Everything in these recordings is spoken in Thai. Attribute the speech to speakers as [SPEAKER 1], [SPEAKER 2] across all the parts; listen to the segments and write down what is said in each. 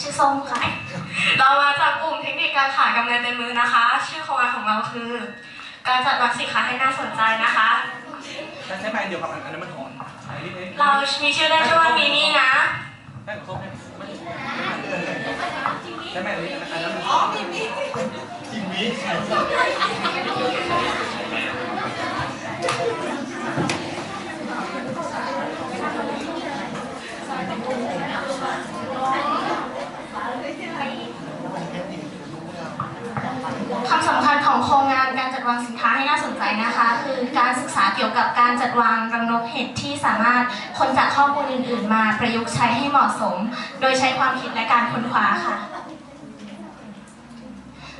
[SPEAKER 1] ชื่อส้มค่ะ เรามาจากกลุ่มเทคนิคการขายกำไรเต็มมือนะคะ ชื่อโครงงานของเราคือ การจัดวางสินค้าให้น่าสนใจนะคะ
[SPEAKER 2] ใช้ใช้แบรนด์เดียวกับอันนั้นมันถอนอันนี้นี่
[SPEAKER 1] เรามีชื่อเล่นชื่อว่ามินี่นะ
[SPEAKER 2] ได้ของส้มให้ไม่ใช่แบรนด์นี้อันนั้นมันอ๋อจิมมี่จิมมี่
[SPEAKER 1] คำสำคัญของโครงงานการจัด วางสินค้าให้น่าสนใจนะคะ คือการศึกษาเกี่ยวกับการจัดวางรังนกเห็ดที่สามารถคนจากข้อมูลอื่น ๆ มาประยุกต์ใช้ให้เหมาะสม โดยใช้ความคิดและการค้นคว้าค่ะ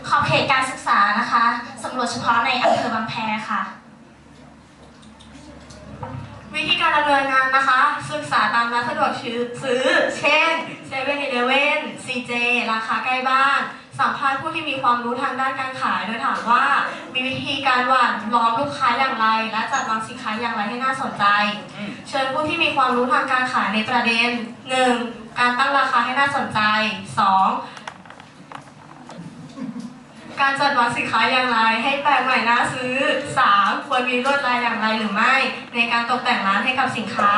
[SPEAKER 1] ขอบเขตการศึกษานะคะสำรวจเฉพาะในอำเภอบางแพค่ะ วิธีการดำเนินงานนะคะ ศึกษาตามร้านสะดวกซื้อ เช่นเซเว่นอีเลเว่นซีเจราคาใกล้บ้าน สัมภาษณ์ผู้ที่มีความรู้ทางด้านการขายโดยถามว่า มีวิธีการหว่านล้อมลูกค้าอย่างไร และจัดวางสินค้าอย่างไรให้น่าสนใจ
[SPEAKER 2] อืม
[SPEAKER 1] เชิญผู้ที่มีความรู้ทางการขายในประเด็น 1. การตั้งราคาให้น่าสนใจ 2. การจัดวางสินค้าอย่างไรให้แปลกใหม่น่าซื้อ 3. ควรมีลวดลายอย่างไรหรือไม่ ในการตกแต่งร้านให้กับสินค้า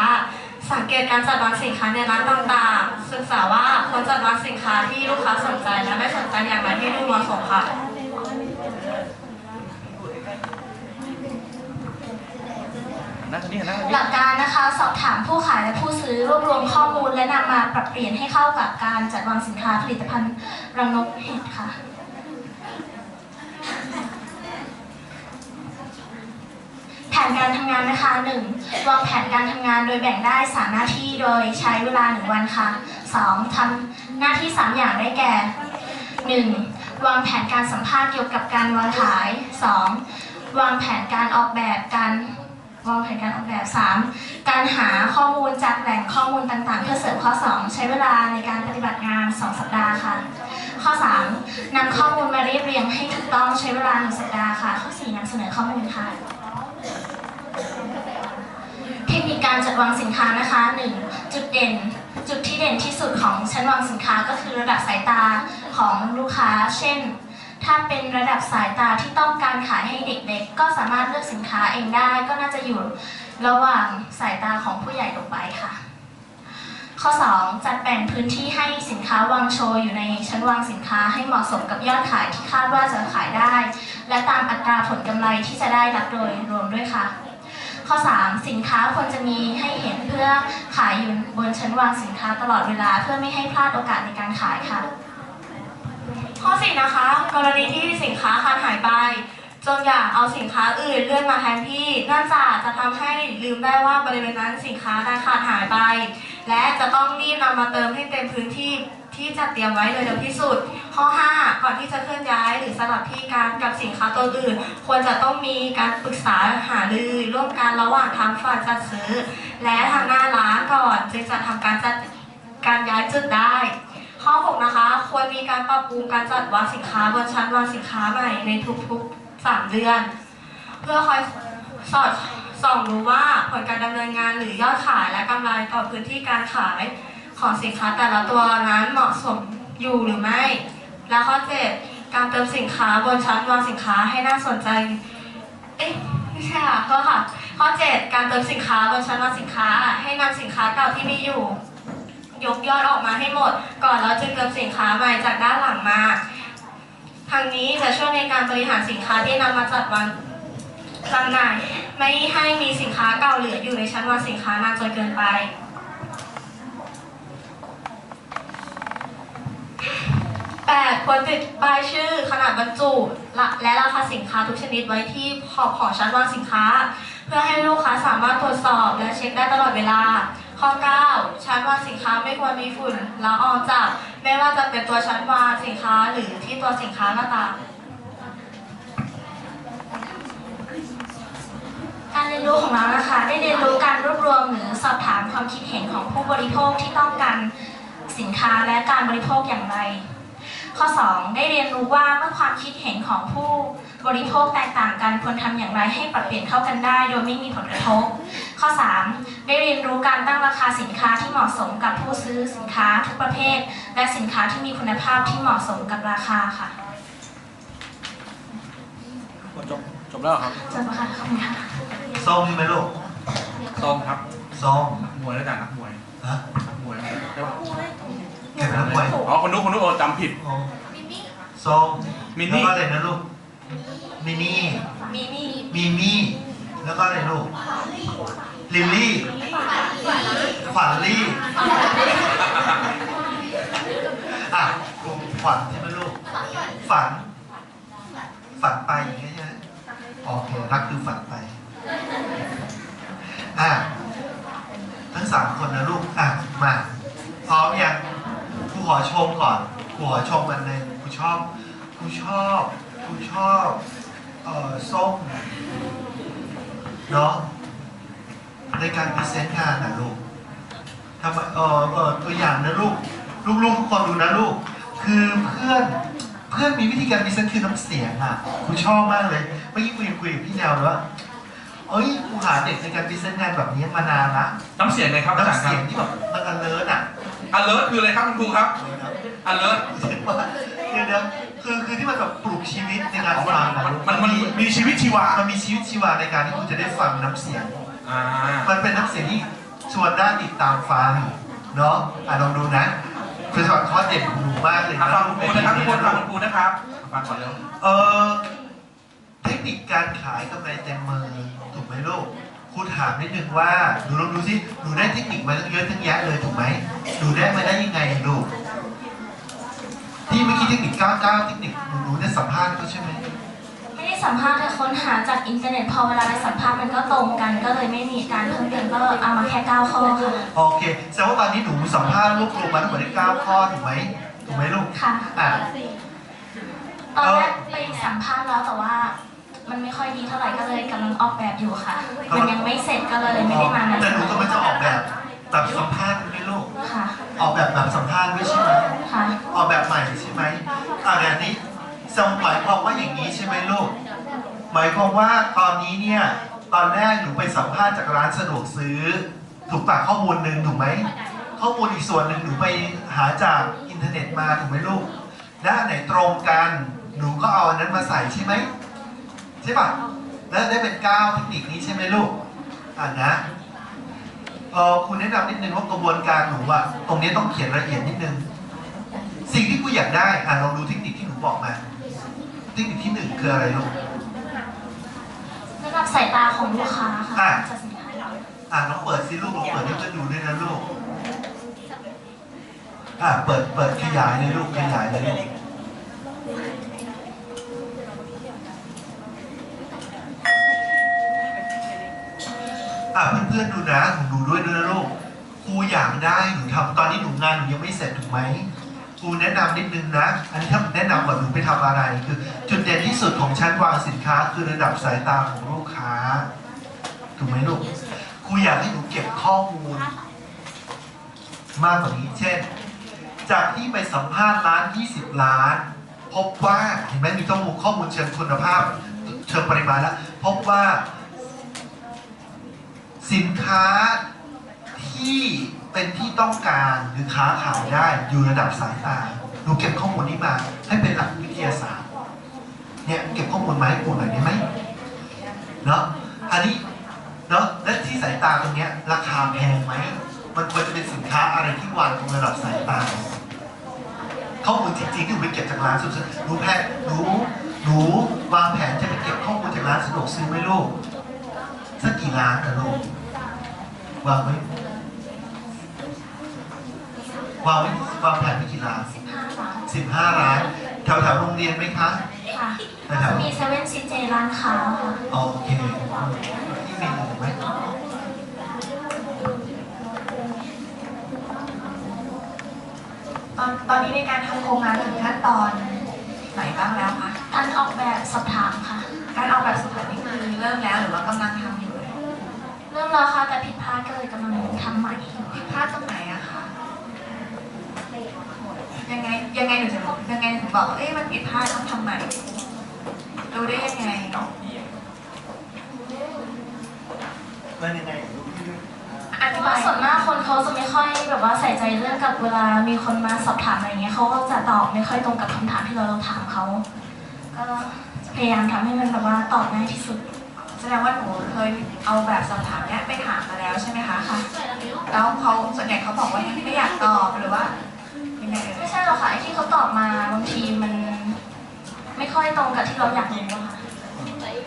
[SPEAKER 1] สังเกตการจัดวางสินค้าในร้านต่างๆ ศึกษาว่าควรจัดวางสินค้าที่ลูกค้าสนใจและไม่สนใจอย่างไรให้ดูเหมาะสมค่ะ
[SPEAKER 2] หน้าทางนี้หันหน้าทาง
[SPEAKER 1] ห
[SPEAKER 2] นี้
[SPEAKER 1] ลักการนะคะสอบถามผู้ขายและผู้ซื้อรวบรวมข้อมูลและนำมาปรับเปลี่ยนให้เข้ากับการจัดวางสินค้าผลิตภัณฑ์รังนกเห็ดค่ะ แผน การทำงานนะคะ 1. วางแผนการทำงานโดยแบ่งได้ 3 หน้าที่โดยใช้เวลา 1 วันค่ะ 2. ทำหน้าที่ 3 อย่างได้แก่ 1. วางแผนการสัมภาษณ์เกี่ยวกับการวางขาย 2. วางแผนการออกแบบการวางแผนการออกแบบ 3. การหาข้อมูลจากแหล่งข้อมูลต่างๆ เพื่อเสริมข้อ 2 ใช้เวลาในการปฏิบัติงาน 2 สัปดาห์ค่ะ ข้อ 3 นำข้อมูลมาเรียบเรียงให้ถูกต้องใช้เวลา 1 สัปดาห์ค่ะ ข้อ 4นำเสนอข้อมูลค่ะ เทคนิคการจัดวางสินค้านะคะ 1. จุดเด่น จุดที่เด่นที่สุดของชั้นวางสินค้าก็คือระดับสายตาของลูกค้า เช่น ถ้าเป็นระดับสายตาที่ต้องการขายให้เด็กเล็กก็สามารถเลือกสินค้าเองได้ ก็น่าจะอยู่ระหว่างสายตาของผู้ใหญ่ลงไปค่ะ ข้อ 2 จัดแบ่งพื้นที่ให้สินค้าวางโชว์อยู่ในชั้นวางสินค้าให้เหมาะสมกับยอดขายที่คาดว่าจะขายได้ และตามอัตราผลกำไรที่จะได้รับโดยรวมด้วยค่ะ ข้อ 3 สินค้าควรจะมีให้เห็นเพื่อขายอยู่บนชั้นวางสินค้าตลอดเวลาเพื่อไม่ให้พลาดโอกาสในการขายค่ะ ข้อ 4 นะคะ กรณีที่สินค้าขาดหายไป จงอย่าเอาสินค้าอื่นเลื่อนมาแทนที่นื่องจากจะทำให้ลืมได้ว่าบริเวณนั้นสินค้าได้ขาดหายไป และจะต้องรีบนำมาเติมให้เต็มพื้นที่ที่จัดเตรียมไว้โดยเร็วที่สุด ข้อ 5 ก่อนที่จะเคลื่อนย้ายหรือสลับที่การกับสินค้าตัวอื่น ควรจะต้องมีการปรึกษาหารือร่วมกันระหว่างทางฝ่ายจัดซื้อ และทางหน้าร้านก่อนจึงจะทำการจัดการย้ายจุดได้ข้อ 6 นะคะ ควรมีการปรับปรุงการจัดวางสินค้าบนชั้นวางสินค้าใหม่ในทุกๆ 3เดือน เพื่อคอยสอดส่องดูว่าผลการดำเนินงานหรือยอดขายและกำไรต่อพื้นที่การขายของสินค้าแต่ละตัวนั้นเหมาะสมอยู่หรือไม่ และข้อ7การเติมสินค้าบนชั้นวางสินค้าให้น่าสนใจ เอ๊ะไม่ใช่ค่ะโทษค่ะ ข้อ7การเติมสินค้าบนชั้นวางสินค้า ให้นำสินค้าเก่าที่มีอยู่ ยกยอดออกมาให้หมด ก่อนแล้วจึงเติมสินค้าใหม่จากด้านหลังมา ทางนี้จะช่วยในการบริหารสินค้าที่นำมาจัดวางจำหน่ายไม่ให้มีสินค้าเก่าเหลืออยู่ในชั้นวางสินค้านานจนเกินไป 8 ควรติดป้ายชื่อขนาดบรรจุและและราคาสินค้าทุกชนิดไว้ที่ขอบของชั้นวางสินค้า เพื่อให้ลูกค้าสามารถตรวจสอบและเช็คได้ตลอดเวลา ข้อ 9 ชั้นวางสินค้าไม่ควรมีฝุ่นละอองจาก ไม่ว่าจะเป็นตัวชั้นวางสินค้าหรือที่ตัวสินค้าก็ตาม การเรียนรู้ของเรานะคะ ได้เรียนรู้การรวบรวมหรือสอบถามความคิดเห็นของผู้บริโภคที่ต้องการสินค้าและการบริโภคอย่างไร
[SPEAKER 3] ข้อ 2 ได้เรียนรู้ว่าเมื่อความคิดเห็นของผู้บริโภคแตกต่างกันควรทำอย่างไรให้ปรับเปลี่ยนเข้ากันได้ โดยไม่มีผลกระทบ ข้อ 3 ได้เรียนรู้การตั้งราคาสินค้าที่เหมาะสมกับผู้ซื้อสินค้าทุกประเภท และสินค้าที่มีคุณภาพที่เหมาะสมกับราคาค่ะ
[SPEAKER 2] จบจบแล้วเหรอครับ
[SPEAKER 3] จบแล้วค่ะขอบคุณค่ะ
[SPEAKER 4] ส้มใช่ไหมลูก
[SPEAKER 2] ส้มครับ
[SPEAKER 4] ส้ม
[SPEAKER 2] นักมวยแล้วกันนักมวย
[SPEAKER 4] ฮะ
[SPEAKER 2] นักมวยใช่ปะ
[SPEAKER 4] เก็บน้ำไว้
[SPEAKER 2] อ๋อคนนู้นคนนู้นโอ้จำผิด
[SPEAKER 4] โอ้ส้ม
[SPEAKER 2] มินนี่
[SPEAKER 4] แล้วก็อะไรนะลูก มินนี่
[SPEAKER 3] มีมี่
[SPEAKER 4] มีมี่ แล้วก็อะไรลูก ลิลลี่ขวัญลี่อะครูขวัญใช่ไหมลูก ฝัน ฝันไปอย่างเงี้ยใช่ไหมโอเครักคือฝันไป อะทั้งสามคนนะลูก อะ มา พร้อมยัง ขอชมก่อนครูขอชมมันหนึ่งครูชอบครูชอบครูชอบเอ่อส้มเนาะในการพรีเซนต์งานนะลูกทำไมเออเออตัวอย่างนะลูกลูกๆทุกคนดูนะลูก คือเพื่อนเพื่อนมีวิธีการพรีเซนต์คือน้ำเสียงอะครูชอบมากเลยเมื่อกี้คุยคุยกับพี่แนวแล้วว่าเอ้ยครูหาเด็กในการพรีเซนต์งานแบบนี้มานานละ
[SPEAKER 2] น้ำเสียงไงครับอาจาร
[SPEAKER 4] น้ำ
[SPEAKER 2] ย์ครั
[SPEAKER 4] เสียง
[SPEAKER 2] บ
[SPEAKER 4] ที่แบบมันอันเลิศอะ
[SPEAKER 2] alert คืออะไรครับคุณครูครับ alert
[SPEAKER 4] เดี๋ยวเดี๋ยวคือคือที่มันแบบปลุกชีวิตในการ
[SPEAKER 2] อ๋อ
[SPEAKER 4] ฟัง
[SPEAKER 2] มัน
[SPEAKER 4] อะ
[SPEAKER 2] มันมันมันมีชีวิตชีวา
[SPEAKER 4] มันมีชีวิตชีวาในการที่คุณจะได้ฟังน้ำเสียง
[SPEAKER 2] อ่า
[SPEAKER 4] มันเป็นน้ำเสียงที่ชวนน่าติดตามฟังเนาะอะลองดูนะคือสอนข้อเด็ดของหนูมากเลย
[SPEAKER 2] อะ
[SPEAKER 4] นะ
[SPEAKER 2] ฟังคุณครูนะครับทุกคนฟังคุณครูนะครับฟังก่อนเร็ว
[SPEAKER 4] เออเทคนิคการขายกำไรเต็มมือถูกไหมลูก ครูถามนิดนึงว่าหนูลองดูสิหนูได้เทคนิคมาตั้งเยอะตั้งแยะเลยถูกไหมหนูได้มาได้ยังไงลูกที่เมื่อกี้เทคนิค99เทคนิคหนูหนูได้สัมภาษณ์เขาใช่ไหม
[SPEAKER 3] ไม่ได้สัมภาษณ์แต่ค้นหาจากอินเทอร์เน็ตพอเวลาไปสัมภาษณ์มันก็ตรงกัน ก็เลยไม่มีการเพิ่มเติมก็เอามาแค่9ข้อค่ะ
[SPEAKER 4] โอเคแสดงว่าตอนนี้หนูสัมภาษณ์รวบรวมมาทั้งหมดได้9ข้อถูกไหมถูกไหมลูก
[SPEAKER 3] ค่ะ
[SPEAKER 4] อะ
[SPEAKER 3] ตอนแรกไปสัมภาษณ์แล้วแต่ว่า มันไม่ค่อยดีเท่าไหร่ก็เลยกำลังออกแบบอยู่ค่ะ มันยังไม่เสร็จก็เลยไม่ได้มานะ
[SPEAKER 4] แต่หนูกำลังจะออกแบบแบบสัมภาษณ์ไหมลูก
[SPEAKER 3] ค่ะ
[SPEAKER 4] ออกแบบแบบสัมภาษณ์ด้วยใช่ไหม
[SPEAKER 3] ค่ะ
[SPEAKER 4] ออกแบบใหม่ใช่ไหมอ่าเดี๋ยวนี้สมหมายความว่าอย่างนี้ใช่ไหมลูก หมายความว่าตอนนี้เนี่ยตอนแรกหนูไปสัมภาษณ์จากร้านสะดวกซื้อ ถูกปากข้อมูลหนึ่งถูกไหมข้อมูลอีกส่วนหนึ่งหนูไปหาจากอินเทอร์เน็ตมาถูกไหมลูกและอันไหนตรงกันหนูก็เอาอันนั้นมาใส่ใช่ไหม ใช่ป่ะแล้วได้เป็นก้าวเทคนิคนี้ใช่ไหมลูกอ่านะเออคุณแนะนำนิดนึงว่ากระบวนการหนูอะตรงนี้ต้องเขียนละเอียดนิดนึง สิ่งที่กูอยากได้อ่าลองดูเทคนิคที่หนูบอกมาเทคนิคที่หนึ่งคืออะไรลูก
[SPEAKER 3] ระดับสายตาของลูกค้าค่ะ
[SPEAKER 4] อะ
[SPEAKER 3] จากสินค้า
[SPEAKER 4] อ่าลองเปิดสิลูกลองเปิดให้เพื่อนดูด้วยนะลูกอ่าเปิดเปิดขยายเลยลูกขยายเลยลูก อะเพื่อนๆดูนะหนูดูด้วยด้วยนะลูกครูอยากได้หนูทำตอนนี้หนูงานหนูยังไม่เสร็จถูกไหมครูแนะนำนิดนึงนะ อันนี้ถ้าแนะนำก่อนหนูไปทำอะไร คือ จุดเด่นที่สุดของชั้นวางสินค้า คือระดับสายตาของลูกค้าถูกไหมลูกครูอยากให้หนูเก็บข้อมูล มากกว่านี้เช่น จากที่ไปสัมภาษณ์ร้าน 20 ล้าน พบว่าเห็นไหมมีข้อมูลข้อมูลเชิงคุณภาพ เชิงปริมาณแล้วพบว่า สินค้าที่เป็นที่ต้องการหรือค้าขายได้อยู่ระดับสายตาหนูเก็บข้อมูลนี้มาให้เป็นหลักวิทยาศาสตร์เนี่ยเก็บข้อมูลมาให้ครูหน่อยได้ไหมเนาะอันนี้เนาะและที่สายตาตรงเนี้ยราคาแพงไหมมันควรจะเป็นสินค้าอะไรที่วางตรงระดับสายตาข้อมูลจริงๆที่หนูไปเก็บจากร้านสุดๆหนูแพนหนูหนูวางแผนจะไปเก็บข้อมูลจากร้านสะดวกซื้อไหมลูกสักกี่ล้านนะลูก วางไว้วางไว้วางแผนไปกี่ล้าน
[SPEAKER 3] 15บาท
[SPEAKER 4] สิบห้าล้านแถวแถวๆโรงเรียนไหมคะ
[SPEAKER 3] ค่ะ
[SPEAKER 4] แถว
[SPEAKER 3] มีเซเว่นซีเจร้านค้าค่ะ
[SPEAKER 4] ๆโอเคที่มีอยู่ไหม
[SPEAKER 5] ตอนตอนนี้ในการทำโครงงานถึงขั้นตอนไหนบ้างแล้วคะ
[SPEAKER 3] การออกแบบสอบถามค่ะ
[SPEAKER 5] การออกแบบสุดท้ายนี่คือเริ่มแล้วหรือว่ากำลังทำอยู่เลย
[SPEAKER 3] เริ่มแล้วค่ะแต่ผิดพลาดก็เลยกำลังทำใหม่อยู่
[SPEAKER 5] ผิดพลาดตรงไหนอะคะยังไงยังไงหนูจะรู้ยังไงถึงบอกว่าเอ๊ะมันผิดพลาดต้องทำใหม่รู้ได้ยังไง
[SPEAKER 4] มันยังไง
[SPEAKER 5] อธิบาย
[SPEAKER 3] ส่วนมากคนเขาจะไม่ค่อยแบบว่าใส่ใจเรื่องกับเวลามีคนมาสอบถามอะไรเงี้ยเขาก็จะตอบไม่ค่อยตรงกับคำถามที่เราถามเขาก็พยายามทำให้มันแบบว่าตอบง่ายที่สุด
[SPEAKER 5] แสดงว่าหนูเคยเอาแบบสอบถามเนี้ยไปถามมาแล้วใช่ไหมคะค่ะแล้วเขาส่วนใหญ่เขาบอกว่าไม่อยากตอบหรือว่ายังไงเอ่
[SPEAKER 3] ไม่
[SPEAKER 5] ย
[SPEAKER 3] ใช่หรอกค่ะไอ้ที่เขาตอบมาบางทีมัน ไม่ค่อยตรงกับที่เราอยากรู้อะค่ะ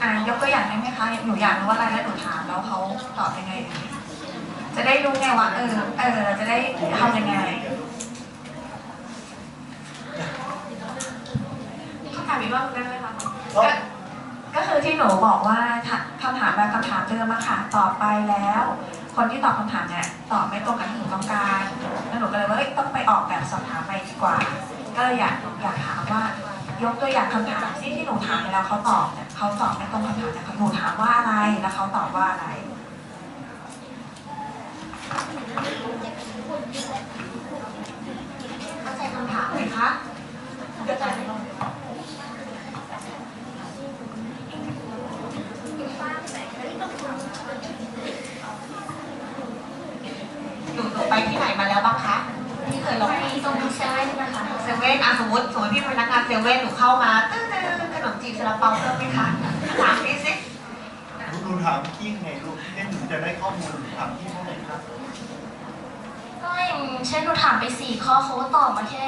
[SPEAKER 5] อ่ายกตัวอย่างได้ไหมคะหนูอยากรู้อะไรแล้วหนูถามแล้วเขาตอบยังไง จะได้รู้ไงว่าเออเออเราจะได้ทำยังไงคำถามอีกรอบได้ไหมคะ ก็คือที่หนูบอกว่าถ้าคำถามแบบคำถามเดิมอะค่ะตอบไปแล้ว คนที่ตอบคำถามเนี่ยตอบไม่ตรงกับที่หนูต้องการแล้วหนูก็เลยว่าต้องไปออกแบบสอบถามใหม่ดีกว่า ก็เลยอยากอยากถามว่ายกตัวอย่างคำถามที่ที่หนูถามไปแล้วเขาตอบเนี่ยเขาตอบไม่ตรงคำถามเนี่หนูถามว่าอะไรแล้วเขาตอบว่าอะไร เข้าใจคำถามไหมคะเข้าใจไหม หนูหนูไปที่ไหนมาแล้วบ้างคะ ที่เคยลอง
[SPEAKER 3] ไปตรงเซเว่นนะคะ
[SPEAKER 5] เซเว่นอะสมมติสมมติพี่เป็นพนักงานเซเว่นหนูเข้ามาตึ้งตึ้งขนมจีบซาลาเปาเพิ่มไหมคะถามพี่สิ
[SPEAKER 4] หนูถามพี่ไงลูกเล่นหนูจะได้ข้อ มูลถามพี่เท่าไหร่ครับ
[SPEAKER 3] ก็อย่างเช่นหนูถามไปสี่ข้อเขาก็ตอบมาแค่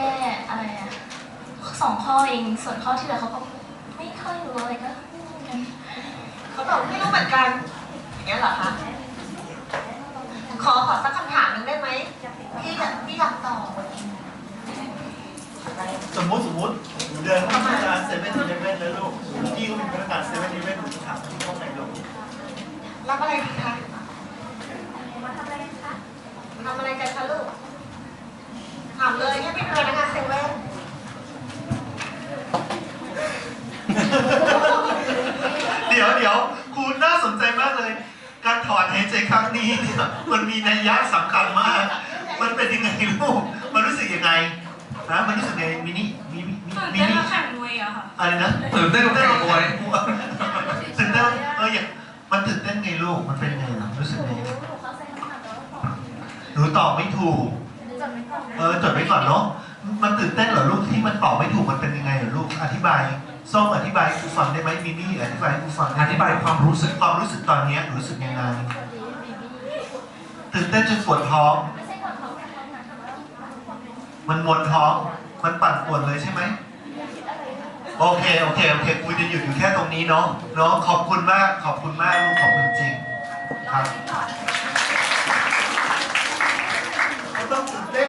[SPEAKER 3] อะไรอะสองข้อเองส่วนข้อที่เหลือเขาก็ไม่ค่อยรู้อะไรก็เขา
[SPEAKER 5] ตอบไม่รู้เหมือนกันอย่างเงี้ยเหรอคะขอขอสักคำถามหนึ่งได้ไหมพี่อยากพี่อยากตอบ
[SPEAKER 4] สมมติสมมติเดินเข้ามาร้านเซเว่นอีเลฟเว่นแล้วลูกพี่ก็เป็นพนักงานเซเว่นอีเลฟเว่นถามพี่เข้าไหนลูก
[SPEAKER 5] รับอะไรดีคะมาทำอะไรคะ ทำอะไรกันคะลูกถามเลยเนี่ยพี่เป็นพนักงานเซเว่น
[SPEAKER 4] เดี๋ยวเดี๋ยวครูน่าสนใจมากเลย การถอนหายใจครั้งนี้เนี่ยมันมีนัยยะสำคัญมาก มันเป็นยังไงลูกมันรู้สึกยังไงนะมันรู้สึกไงมินิมินิมิ
[SPEAKER 3] ตื่น
[SPEAKER 4] มิ
[SPEAKER 3] เต้น
[SPEAKER 4] นิ
[SPEAKER 3] มาแข่งมวยอะค่ะ
[SPEAKER 4] อะไรนะ
[SPEAKER 2] ตื่นเต้นกับแข่งมวย
[SPEAKER 4] ตื่นเต้นเอออย่างมันตื่นเต้นไงลูกมันเป็นยังไงล่ะรู้สึกไง หนูตอบไม่ถูกเออจดไว้ก่อนเนาะ มันตื่นเต้นเหรอลูกที่มันตอบไม่ถูกมันเป็นยังไงเหรอลูก อธิบายส้มอธิบายให้ครูฟังได้ไหมมิมี่อธิบายให้ครูฟังได้
[SPEAKER 2] อ
[SPEAKER 4] ไหม
[SPEAKER 2] ธิบายความรู้สึก
[SPEAKER 4] ความรู้สึกตอนเนี้ยรู้สึกยังไง ตื่นเต้นจนปวดท้องมันมวนท้อง มันปั่นปวดเลยใช่ไหมโอเค โอเค โอเคกูจะหยุดอยู่แค่ตรงนี้เนาะ เนาะ ขอบคุณมาก ขอบคุณมากลูก ขอบคุณจริง ครับต้องตื่น เต้น